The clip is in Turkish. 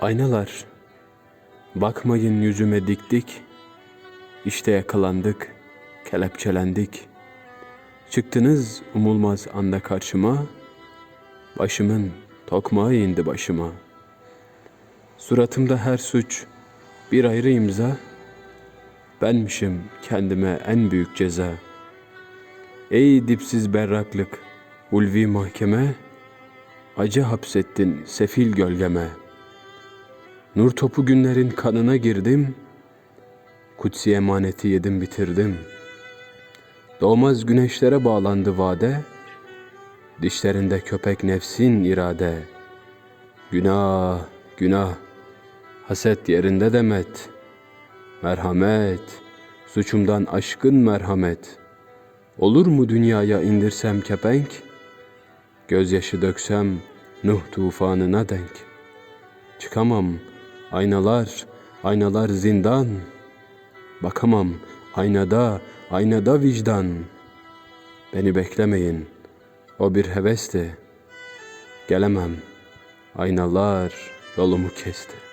Aynalar, bakmayın yüzüme dik dik. İşte yakalandık, kelepçelendik. Çıktınız umulmaz anda karşıma. Başımın tokmağı indi başıma. Suratımda her suç bir ayrı imza. Benmişim kendime en büyük ceza. Ey dipsiz berraklık, ulvi mahkeme, acı hapsettin sefil gölgeme. Nur topu günlerin kanına girdim, kutsi emaneti yedim bitirdim. Doğmaz güneşlere bağlandı vade, dişlerinde köpek nefsin irade. Günah, günah, haset yerinde demet, merhamet, suçumdan aşkın merhamet.'' Olur mu dünyaya indirsem kepenk? Gözyaşı döksem Nuh tufanına denk. Çıkamam, aynalar, aynalar zindan. Bakamam, aynada, aynada vicdan. Beni beklemeyin, o bir hevesti. Gelemem, aynalar yolumu kesti.